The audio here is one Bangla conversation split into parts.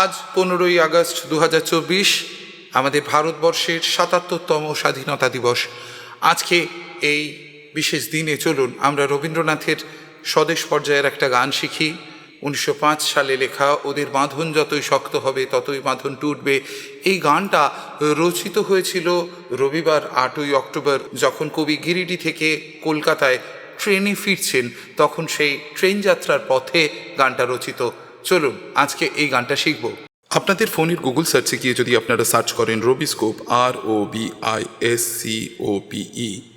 আজ পনেরোই আগস্ট দু হাজার চব্বিশ, আমাদের ভারতবর্ষের সাতাত্তরতম স্বাধীনতা দিবস। আজকে এই বিশেষ দিনে চলুন আমরা রবীন্দ্রনাথের স্বদেশ পর্যায়ের একটা গান শিখি। উনিশশো পাঁচ সালে লেখা, ওদের বাঁধন যতই শক্ত হবে, ততই বাঁধন টুটবে। এই গানটা রচিত হয়েছিল রবিবার আটই অক্টোবর, যখন কবি গিরিডি থেকে কলকাতায় ট্রেনে ফিরছেন, তখন সেই ট্রেন যাত্রার পথে গানটা রচিত। চলুন, আজকে এই গানটা শিখব। আপনাদের ফোনের গুগল সার্চে গিয়ে যদি আপনারা সার্চ করেন Robiscope R O B I S C O P E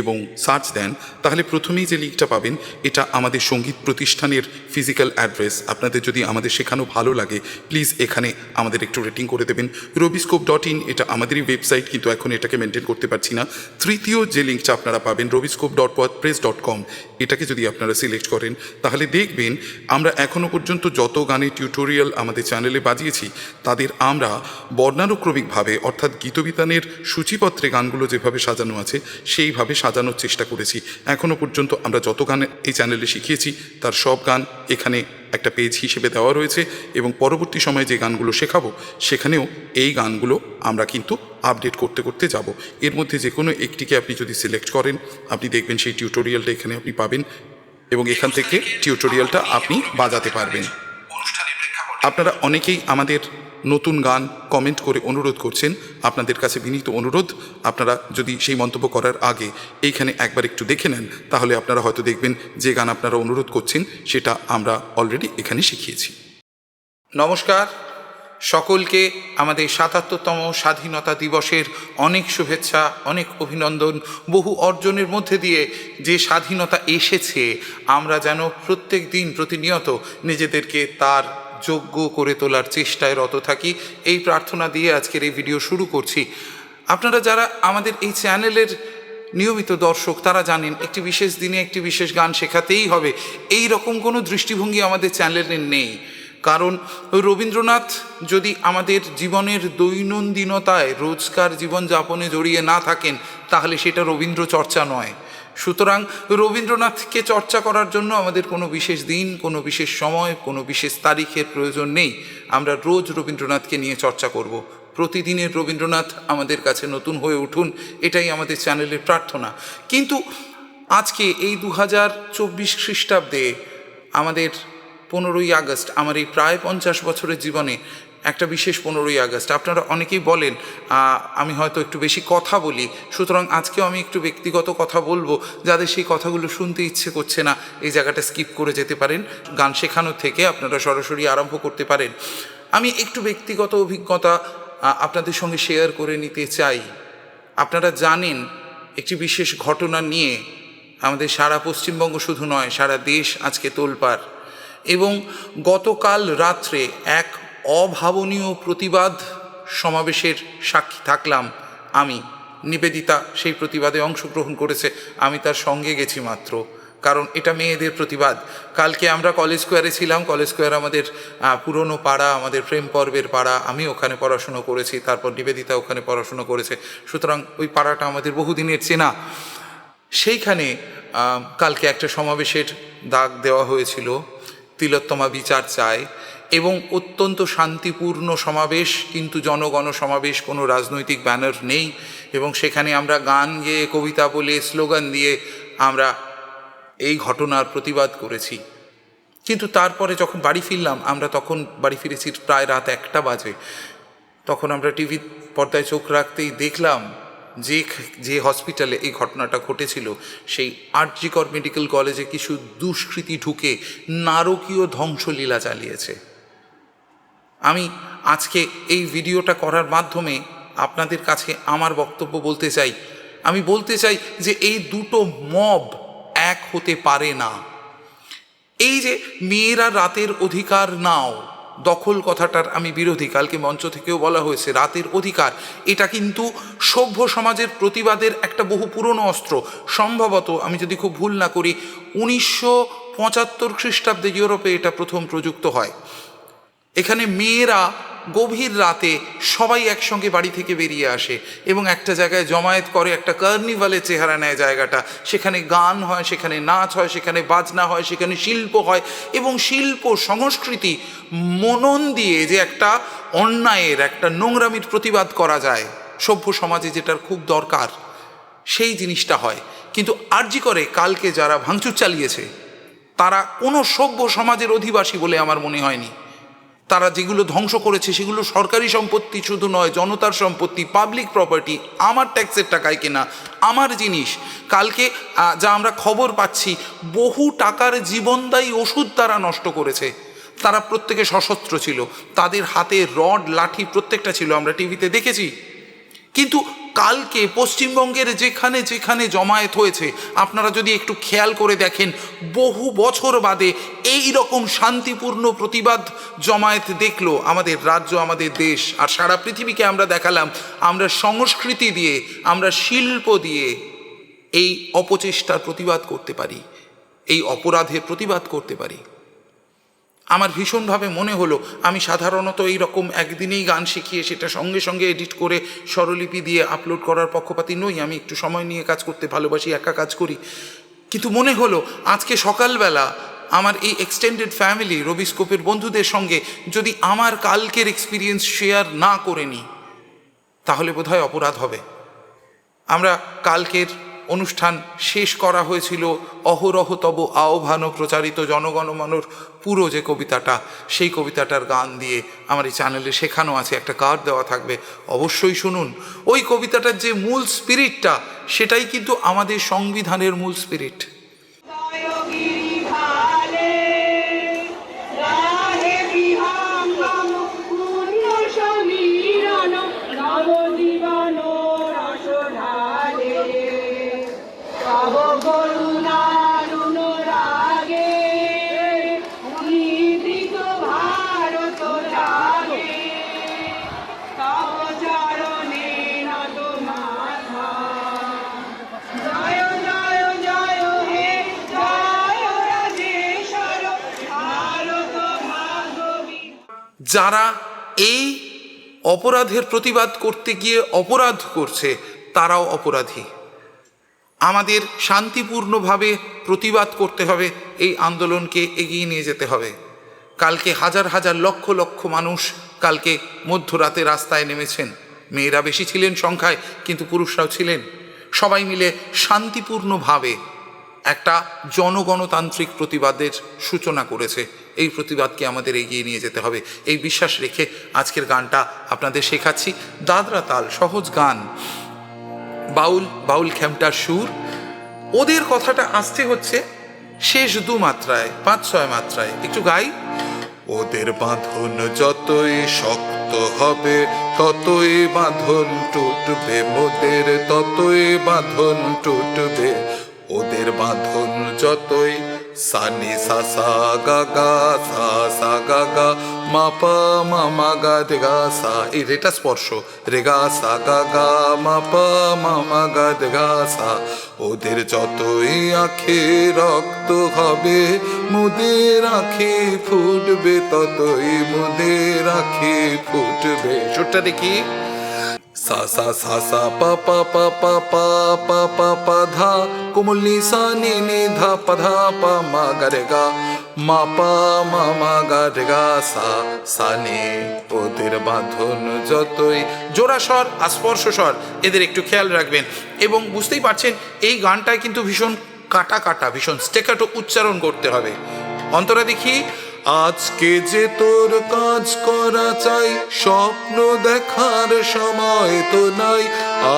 এবং সার্চ দেন, তাহলে প্রথমেই যে লিঙ্কটা পাবেন, এটা আমাদের সংগীত প্রতিষ্ঠানের ফিজিক্যাল অ্যাড্রেস আপনাদের যদি আমাদের শেখানো ভালো লাগে প্লিজ এখানে আমাদের একটু রেটিং করে দেবেন। রবিস্কোপ ডট ইন এটা আমাদেরই ওয়েবসাইট কিন্তু এখন এটাকে মেনটেন করতে পারছি না। তৃতীয় যে লিঙ্কটা আপনারা পাবেন Robiscope dot press dot com এটাকে যদি আপনারা সিলেক্ট করেন, তাহলে দেখবেন আমরা এখনও পর্যন্ত যত গানের টিউটোরিয়াল আমাদের চ্যানেলে বাজিয়েছি, তাদের আমরা বর্ণানুক্রমিকভাবে, অর্থাৎ গীতবিতানের সূচিপত্রে গানগুলো যেভাবে সাজানো আছে, সেইভাবে সাজানোর চেষ্টা করেছি। এখনও পর্যন্ত আমরা যত গান এই চ্যানেলে শিখিয়েছি, তার সব গান এখানে একটা পেজ হিসেবে দেওয়া রয়েছে এবং পরবর্তী সময়ে যে গানগুলো শেখাবো, সেখানেও এই গানগুলো আমরা কিন্তু আপডেট করতে করতে যাব। এর মধ্যে যে কোনো একটিকে আপনি যদি সিলেক্ট করেন, আপনি দেখবেন সেই টিউটোরিয়ালটা এখানে আপনি পাবেন এবং এখান থেকে টিউটোরিয়ালটা আপনি বাজাতে পারবেন। আপনারা অনেকেই আমাদের নতুন গান কমেন্ট করে অনুরোধ করছেন। আপনাদের কাছে বিনীত অনুরোধ। আপনারা যদি সেই মন্তব্য করার আগে এইখানে একবার একটু দেখে নেন, তাহলে আপনারা হয়তো দেখবেন যে গান আপনারা অনুরোধ করছেন, সেটা আমরা অলরেডি এখানে শিখিয়েছি। নমস্কার। সকলকে আমাদের সাতাত্তরতম স্বাধীনতা দিবসের অনেক শুভেচ্ছা, অনেক অভিনন্দন। বহু অর্জনের মধ্যে দিয়ে যে স্বাধীনতা এসেছে, আমরা যেন প্রত্যেক দিন প্রতিনিয়ত নিজেদেরকে তার যোগ্য করে তোলার চেষ্টায় রত থাকি, এই প্রার্থনা দিয়ে আজকের এই ভিডিও শুরু করছি। আপনারা যারা আমাদের এই চ্যানেলের নিয়মিত দর্শক, তারা জানেন একটি বিশেষ দিনে একটি বিশেষ গান শেখাতেই হবে। এই রকম কোনো দৃষ্টিভঙ্গি আমাদের চ্যানেলে নেই। কারণ রবীন্দ্রনাথ যদি আমাদের জীবনের দৈনন্দিনতায় রোজকার জীবনযাপনে জড়িয়ে না থাকেন, তাহলে সেটা রবীন্দ্র চর্চা নয়। সুতরাং রবীন্দ্রনাথকে চর্চা করার জন্য আমাদের কোনো বিশেষ দিন, কোনো বিশেষ সময়, কোনো বিশেষ তারিখের প্রয়োজন নেই। আমরা রোজ রবীন্দ্রনাথকে নিয়ে চর্চা করব। প্রতিদিনের রবীন্দ্রনাথ আমাদের কাছে নতুন হয়ে উঠুন, এটাই আমাদের চ্যানেলের প্রার্থনা। কিন্তু আজকে এই দু হাজার চব্বিশ খ্রিস্টাব্দে আমাদের পনেরোই আগস্ট, আমার এই প্রায় পঞ্চাশ বছরের জীবনে একটা বিশেষ পনেরোই আগস্ট। আপনারা অনেকেই বলেন আমি হয়তো একটু বেশি কথা বলি। সুতরাং আজকেও আমি একটু ব্যক্তিগত কথা বলব, যাদের সেই কথাগুলো শুনতে ইচ্ছে করছে না, এই জায়গাটা স্কিপ করে যেতে পারেন। গান শেখানোর থেকে আপনারা সরাসরি আরম্ভ করতে পারেন। আমি একটু ব্যক্তিগত অভিজ্ঞতা আপনাদের সঙ্গে শেয়ার করে নিতে চাই। আপনারা জানেন, একটি বিশেষ ঘটনা নিয়ে আমাদের সারা পশ্চিমবঙ্গ শুধু নয়, সারা দেশ আজকে তোলপাড়। এবং গতকাল রাত্রে এক অভাবনীয় প্রতিবাদ সমাবেশের সাক্ষী থাকলাম আমি। নিবেদিতা সেই প্রতিবাদে অংশগ্রহণ করেছে। আমি তার সঙ্গে গেছি মাত্র। কারণ এটা মেয়েদের প্রতিবাদ। কালকে আমরা কলেজ স্কোয়ারে ছিলাম। কলেজ স্কোয়ার আমাদের পুরনো পাড়া, আমাদের প্রেম পর্বের পাড়া। আমি ওখানে পড়াশুনো করেছি, তারপর নিবেদিতা ওখানে পড়াশুনো করেছে। সুতরাং ওই পাড়াটা আমাদের বহুদিনের চেনা। সেইখানে কালকে একটা সমাবেশের দাগ দেওয়া হয়েছিল। তিলোত্তমা বিচার চায়। এবং অত্যন্ত শান্তিপূর্ণ সমাবেশ, কিন্তু জনগণ সমাবেশ, কোনো রাজনৈতিক ব্যানার নেই। এবং সেখানে আমরা গান গেয়ে, কবিতা বলে, স্লোগান দিয়ে আমরা এই ঘটনার প্রতিবাদ করেছি। কিন্তু তারপরে যখন বাড়ি ফিরলাম, আমরা তখন বাড়ি ফিরেছি প্রায় রাত একটা বাজে। তখন আমরা টিভি পর্দায় চোখ রাখতেই দেখলাম যে যে হসপিটালে এই ঘটনাটা ঘটেছিল, সেই আরজিকর মেডিকেল কলেজে কিছু দুষ্কৃতী ঢুকে নারকীয় ধ্বংসলীলা চালিয়েছে। আমি আজকে এই ভিডিওটা করার মাধ্যমে আপনাদের কাছে আমার বক্তব্য বলতে চাই। আমি বলতে চাই যে এই দুটো মব এক হতে পারে না। এই যে মেয়েরা রাতের অধিকার নাও, দখল কথাটার আমি বিরোধী, কালকে মঞ্চ থেকেও বলা হয়েছে, রাতের অধিকার, এটা কিন্তু সভ্য সমাজের প্রতিবাদের একটা বহু পুরনো অস্ত্র। সম্ভবত, আমি যদি খুব ভুল না করি, উনিশশো পঁচাত্তর খ্রিস্টাব্দে ইউরোপে এটা প্রথম প্রযুক্ত হয়। এখানে মেয়েরা গভীর রাতে সবাই একসঙ্গে বাড়ি থেকে বেরিয়ে আসে এবং একটা জায়গায় জমায়েত করে, একটা কার্নিভালের চেহারা নেয় জায়গাটা। সেখানে গান হয়, সেখানে নাচ হয়, সেখানে বাজনা হয়, সেখানে শিল্প হয় এবং শিল্প সংস্কৃতি মনন দিয়ে যে একটা অন্যায়ের, একটা নোংরামির প্রতিবাদ করা যায়, সভ্য সমাজে যেটার খুব দরকার, সেই জিনিসটা হয়। কিন্তু আর্জি করে কালকে যারা ভাঙচুর চালিয়েছে, তারা কোনো সভ্য সমাজের অধিবাসী বলে আমার মনে হয়নি। তারা যেগুলো ধ্বংস করেছে, সেগুলো সরকারি সম্পত্তি শুধু নয়, জনতার সম্পত্তি পাবলিক প্রপার্টি আমার ট্যাক্সের টাকায় কেনা, আমার জিনিস। কালকে যা আমরা খবর পাচ্ছি, বহু টাকার জীবনদায়ী ওষুধ তারা নষ্ট করেছে। তারা প্রত্যেকে সশস্ত্র ছিল। তাদের হাতে রড, লাঠি প্রত্যেকটা ছিল। আমরা টিভিতে দেখেছি। কিন্তু কালকে পশ্চিমবঙ্গের যেখানে যেখানে জমায়েত হয়েছে, আপনারা যদি একটু খেয়াল করে দেখেন, বহু বছর বাদে এই রকম শান্তিপূর্ণ প্রতিবাদ জমায়েত দেখল আমাদের রাজ্য, আমাদের দেশ। আর সারা পৃথিবীকে আমরা দেখালাম, আমরা সংস্কৃতি দিয়ে, আমরা শিল্প দিয়ে এই অপচেষ্টার প্রতিবাদ করতে পারি, এই অপরাধের প্রতিবাদ করতে পারি। আমার ভীষণভাবে মনে হলো, আমি সাধারণত এই রকম একদিনেই গান শিখিয়ে সেটা সঙ্গে সঙ্গে এডিট করে স্বরলিপি দিয়ে আপলোড করার পক্ষপাতি নই, আমি একটু সময় নিয়ে কাজ করতে ভালোবাসি, একা কাজ করি। কিন্তু মনে হলো, আজকে সকালবেলা আমার এই এক্সটেন্ডেড ফ্যামিলি রবিস্কোপের বন্ধুদের সঙ্গে যদি আমার কালকের এক্সপিরিয়েন্স শেয়ার না করে নিই তাহলে বোধহয় অপরাধ হবে। আমরা কালকের অনুষ্ঠান শেষ করা হয়েছিল। অহরহ তব আহ্বান প্রচারিত জনগণমানোর পুরো যে কবিতাটা, সেই কবিতাটার গান দিয়ে আমার এই চ্যানেলে শেখানো আছে, একটা কার্ড দেওয়া থাকবে। অবশ্যই শুনুন। ওই কবিতাটার যে মূল স্পিরিটটা সেটাই কিন্তু আমাদের সংবিধানের মূল স্পিরিট যারা এই অপরাধের প্রতিবাদ করতে গিয়ে অপরাধ করছে, তারাও অপরাধী। আমাদের শান্তিপূর্ণভাবে প্রতিবাদ করতে হবে, এই আন্দোলনকে এগিয়ে নিয়ে যেতে হবে। কালকে হাজার হাজার লক্ষ লক্ষ মানুষ কালকে মধ্যরাতে রাস্তায় নেমেছেন। মেয়েরা বেশি ছিলেন সংখ্যায়, কিন্তু পুরুষরাও ছিলেন। সবাই মিলে শান্তিপূর্ণভাবে একটা জনগণতান্ত্রিক প্রতিবাদের সূচনা করেছে। এই প্রতিবাদকে আমাদের এগিয়ে নিয়ে যেতে হবে। এই বিশ্বাস রেখে আজকের গানটা আপনাদের শেখাচ্ছি। দাদরা তাল, সহজ গান। বাউল বাউল খ্যামটার সুর। ওদের কথাটা আসতে হচ্ছে শেষ দু মাত্রায়, পাঁচ ছয় মাত্রায়। একটু গাই। ওদের বাঁধন যতই শক্ত হবে, ততই বাঁধন টুটবে। মোদের ততই বাঁধন টুটবে। ওদের বাঁধন যতই, সানি সাসা গাগা সা সা গা গাগা মাপা মামা গা দেগা সা, এই রেটা স্পর্শ, রে গা সা গা গাগা মাপা মামা গা দে গা সা, ওদের যতই আখে রক্ত হবে, মুদের আখে ফুটবে ততই, মুদের আখে ফুটবে। সুরটা দেখি। সা সা সা সা, পা পা পা পা পা পা পা পা, ধা। কোমলি সা নি নি ধা পা ধা, পা, মা, গা, রে, গা। মা, পা, মা মা, গা, রে, গা, সা সা, নি। ওদের বাঁধন যতই জোড়া স্বর আর স্পর্শ স্বর, এদের একটু খেয়াল রাখবেন। এবং বুঝতেই পারছেন, এই গানটায় কিন্তু ভীষণ কাটা কাটা, ভীষণ স্টেকাটো উচ্চারণ করতে হবে। অন্তরা দেখি আজকে যে তোর কাজ করা চাই, স্বপ্ন দেখার সময় তো নাই।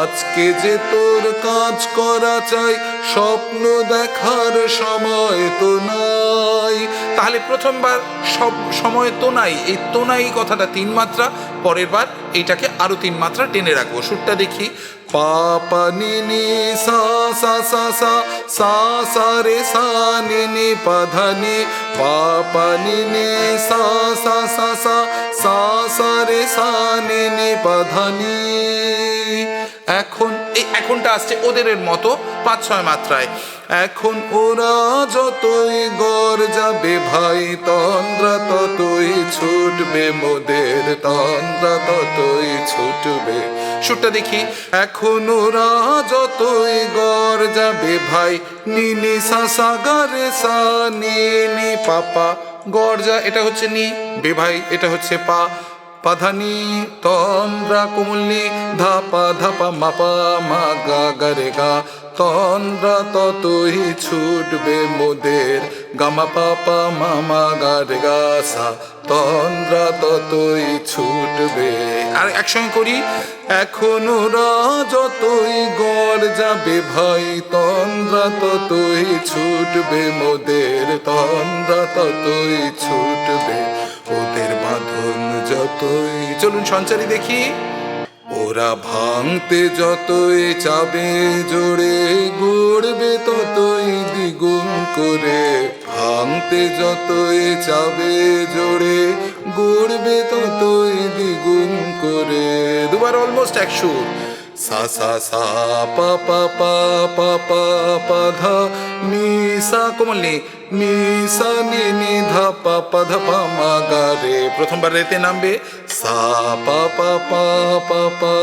আজকে যে তোর কাজ করা চাই, স্বপ্ন দেখার সময় তো নাই। তাহলে প্রথমবার সব সময় তো নাই, এই তো নাই কথাটা তিন মাত্রা, পরের বার এইটাকে আরও তিন মাত্রা টেনে রাখব। সুরটা দেখি पापनिनि सा सा सा सा रे सा निनि पधनि पापनिनि सा सा सा सा रे सा निनि पधनि এখন, এই এখনটা আসছে ওদের মতো পাঁচ, ছয় মাত্রায়। এখন ওরা যতই গড় যাবে ভাই, তন্দ্রা ততই ছুটবে মোদের, তন্দ্রা ততই ছুটবে। সুরটা দেখি। এখন ওরা যতই গড় যাবে ভাই, নিনি সা সা গা সা নি নি পাপা। গড় যা, এটা হচ্ছে নি। বে ভাই, এটা হচ্ছে পা। পাধানি, তন্দ্রা, কুমুল্লি, ধাপা ধাপা, মাপা মা গা গা। রে গা তন্দ্রা, ততই ছুটবে মোদের গামা, পাপা, মামা গা রে গা সা তন্দ্রা, ততই ছুটবে। আর একসঙ্গে করি, এখন যতই গড় যাবে ভাই, তন্দ্রা, ততই ছুটবে মোদের, তন্দ্রা, ততই ছুটবে ওদের বাঁধন। যতই, চলুন সঞ্চারী দেখি। ওরা ভাঙতে যতই চাবে, জোরে গড়বে ততই দ্বিগুণ করে। ভাঙতে যতই চাবে, জোরে গড়বে ততই দ্বিগুণ করে। দুবার অলমোস্ট এক সুর সা সা সা পা পা পা পা পা পা ধা নি সা কোমল নি সা নি নি ধা পা পা ধা পা মা গা রে প্রথমবার রেতে নামবে সা পা পা পা পা পা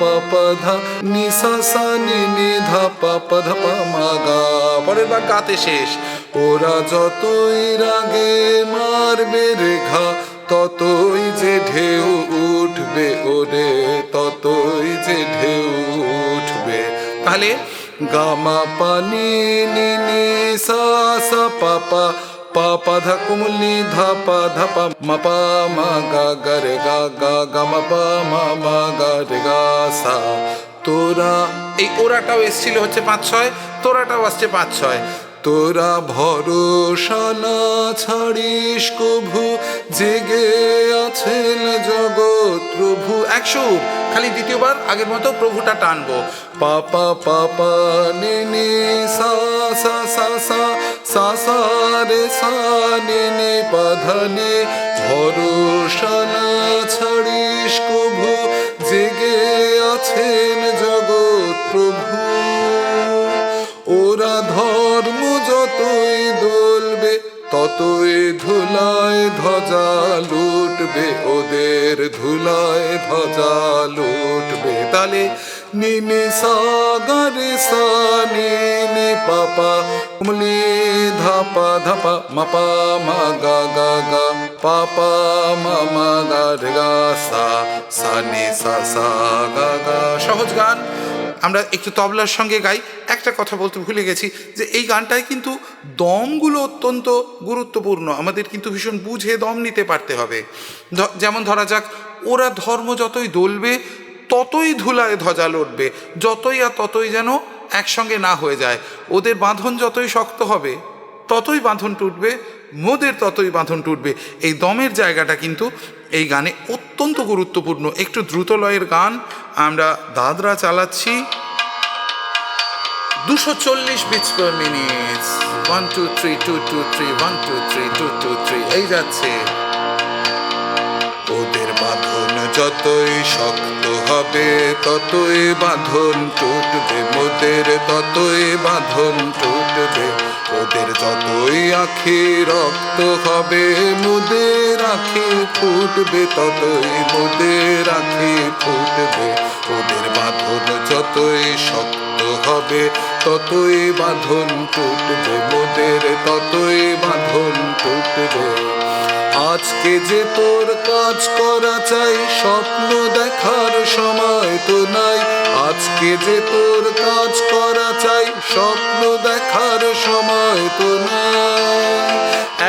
পা পা ধা নি সা সা নি নি ধা পা পা ধা পা মা গা পরের বার গাতে শেষ ওরা যতই রাগে মারবে রেখা ততই যে ঢেউ উঠবে ওরে, ততই যে ঢেউ উঠবে। তাহলে গামা পানি নি নি সা পাপা পাপা ধা কুমলি ধা, পা ধা, পা, মা পা, মা, গা গা, রে, গা গা গা, মা, পা, মা মা, গা, রে, গা, সা। তোরা, এই ওরাটাও এসছিল হচ্ছে পাঁচ ছয় তোরাটাও আসছে পাঁচ ছয়। তোরা ভরসা না ছাড়িস কভু, জেগে আছেন জগৎ প্রভু। একশো খালি দ্বিতীয়বার, আগের মতো প্রভুটা টানবো। পাপা পাপা নি সা সা সা সা সা সা, রে, সা, নি পাধানি ভরসা না ছাড়িস কভু, জেগে আছেন ততই ধুলায় ধ্বজা লুটবে, ওদের ধুলায় ধ্বজা লুটবে। তালে নিনি সাগরে সা নিনি পাপা, উমলি ধাপা ধাপা, মাপা মা গা গা গা, পাপা মা মা গা রে গা সা সা নি সা সা গা গা। সহজ গান। আমরা একটু তবলার সঙ্গে গাই, একটা কথা বলতে ভুলে গেছি যে এই গানটায় কিন্তু দমগুলো অত্যন্ত গুরুত্বপূর্ণ। আমাদের কিন্তু ভীষণ বুঝে দম নিতে পারতে হবে। যেমন ধরা যাক, ওরা ধর্ম যতই দলবে, ততই ধুলায় ধ্বজা লড়বে যতই আর ততই যেন একসঙ্গে না হয়ে যায়। ওদের বাঁধন যতই শক্ত হবে, ততই বাঁধন টুটবে, মোদের ততই বাঁধন টুটবে। এই দমের জায়গাটা কিন্তু এই গানে অত্যন্ত গুরুত্বপূর্ণ। একটু দ্রুত লয়ের গান আমরা দাদরা চালাচ্ছি। দুশো চল্লিশ beats per minute one two three two two three one two three two two three এই যাচ্ছে। ওদের বাঁধন যতই শক্ত হবে, ততই বাঁধন টুটবে। মোদের ততই বাঁধন টুটবে। ওদের যতই আখি রক্ত হবে, মোদের আখি ফুটবে, ততই মোদের আখি ফুটবে। ওদের বাঁধন যতই শক্ত হবে, ততই বাঁধন টুটবে মোদের ততই বাঁধন টুটবে আজকে যে তোর কাজ করা চাই, স্বপ্ন দেখার সময় তো নাই। আজকে যে তোর কাজ করা চাই, স্বপ্ন দেখার সময় তো নাই।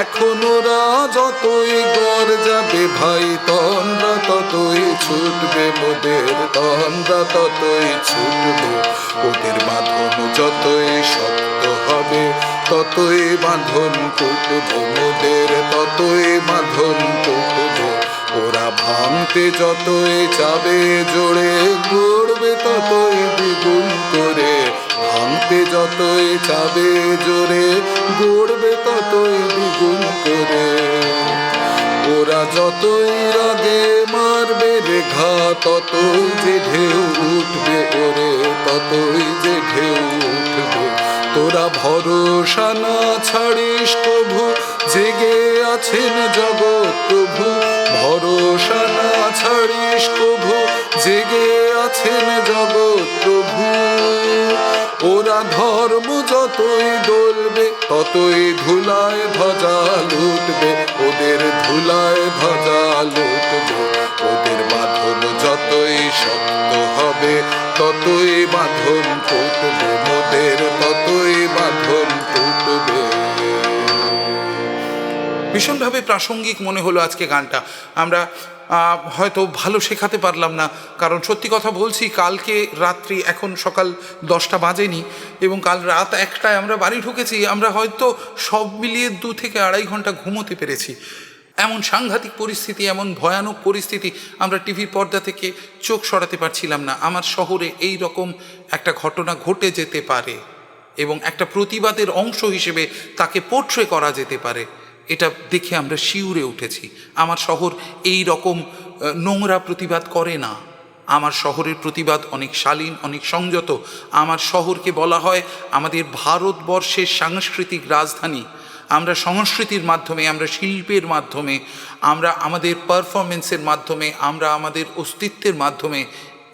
এখন ওরা যতই গড় যাবে ভাই, তন্দ্রা ততই ছুটবে মোদের, তন্দ্রা ততই ছুটবে। ওদের বাঁধন যতই শক্ত হবে, ততই বাঁধন টুটবে মোদের, ততই বাঁধন টুটবে ওরা ভাঙতে যতই চাবে, জোরে গড়বে ততই দ্বিগুণ করে। ভাঙতে যতই চাবে জোরে, গড়বে ততই দ্বিগুণ করে। ওরা যতই রাগে মারবে রে ঘা, ততই যে ঢেউ উঠবে ওরে, ততই যে ঢেউ উঠবে। তোরা ভরসা না ছাড়িস কভু জেগে আছেন জগৎ প্রভু। ভরসা না ছাড়িস কভু জেগে আছেন জগৎ প্রভু। ওরা ধর্ম যতই দলবে ততই ধুলায় ধ্বজা লুটবে। ওদের ধুলায় ধ্বজা লুটবে। ওদের বাঁধন যতই শক্ত হবে, ততই বাঁধন টুটবে মোদের ততই বাঁধন ভীষণভাবে প্রাসঙ্গিক মনে হলো আজকে গানটা। আমরা হয়তো ভালো শেখাতে পারলাম না, কারণ সত্যি কথা বলছি, কালকে রাত্রি, এখন সকাল দশটা বাজেনি, এবং কাল রাত একটায় আমরা বাড়ি ঢুকেছি, আমরা হয়তো সব মিলিয়ে দু থেকে আড়াই ঘণ্টা ঘুমোতে পেরেছি। এমন সাংঘাতিক পরিস্থিতি, এমন ভয়ানক পরিস্থিতি আমরা টিভির পর্দা থেকে চোখ সরাতে পারছিলাম না। আমার শহরে এই রকম একটা ঘটনা ঘটে যেতে পারে, এবং একটা প্রতিবাদের অংশ হিসেবে তাকে পোট্রে করা যেতে পারে। এটা দেখে আমরা শিউরে উঠেছি। আমার শহর এই রকম নোংরা প্রতিবাদ করে না। আমার শহরের প্রতিবাদ অনেক শালীন, অনেক সংযত। আমার শহরকে বলা হয় আমাদের ভারতবর্ষের সাংস্কৃতিক রাজধানী। আমরা সংস্কৃতির মাধ্যমে, আমরা শিল্পের মাধ্যমে, আমরা আমাদের পারফরমেন্সের মাধ্যমে, আমরা আমাদের অস্তিত্বের মাধ্যমে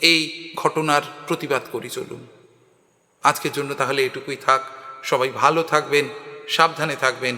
এই ঘটনার প্রতিবাদ করি চলুন। আজকের জন্য তাহলে এটুকুই থাক। সবাই ভালো থাকবেন, সাবধানে থাকবেন।